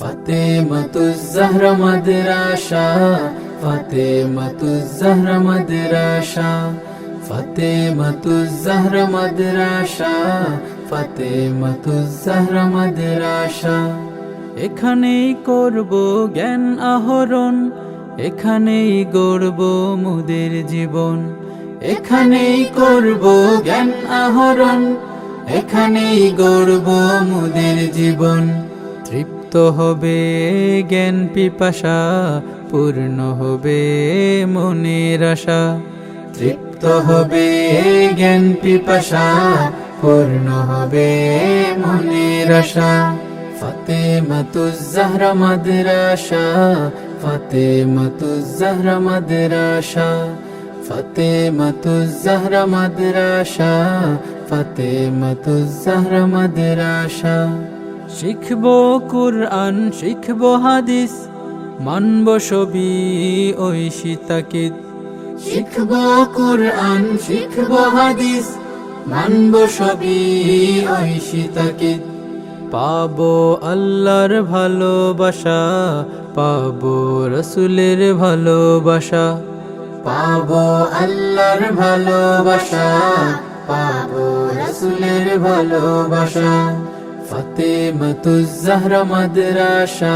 ফাতেমাতুজ্জাহরা মাদ্রাসা ফাতেমাতুজ্জাহরা মাদ্রাসা ফাতেমাতুজ্জাহরা মাদ্রাসা ফাতেমাতুজ্জাহরা মাদ্রাসা। এখানেই করব জ্ঞান আহরণ, এখানেই গড়ব মুদের জীবন, এখানেই করব জ্ঞান আহরণ, এখানেই গড়ব মুদের জীবন। হবে, জ্ঞান পিপাসা পূর্ণ হবে মনের আশা। তৃপ্ত হবে, জ্ঞান পিপাসা পূর্ণ হবে মনের আশা। ফাতেমাতুজ্জাহরা মাদ্রাসা ফাতেমাতুজ্জাহরা মাদ্রাসা ফাতেমাতুজ্জাহরা মাদ্রাসা ফাতেমাতুজ্জাহরা মাদ্রাসা। শিখব কুরআন শিখব হাদিস মানব সবই ওই সীতাকিদ শিখব কুরআন শিখব হাদিস মানব সবই ওই সীতাকিদ পাবো আল্লাহর ভালোবাসা পাবো রসুলের ভালোবাসা। পাবো আল্লাহর ভালোবাসা পাবো রসুলের ভালোবাসা। ফাতেমাতুজ্জাহরা মাদ্রাসা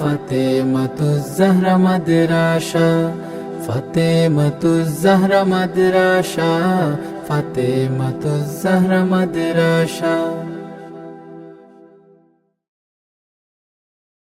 ফাতেমাতুজ্জাহরা মাদ্রাসা ফাতেমাতুজ্জাহরা মাদ্রাসা ফাতেমাতুজ্জাহরা মাদ্রাসা।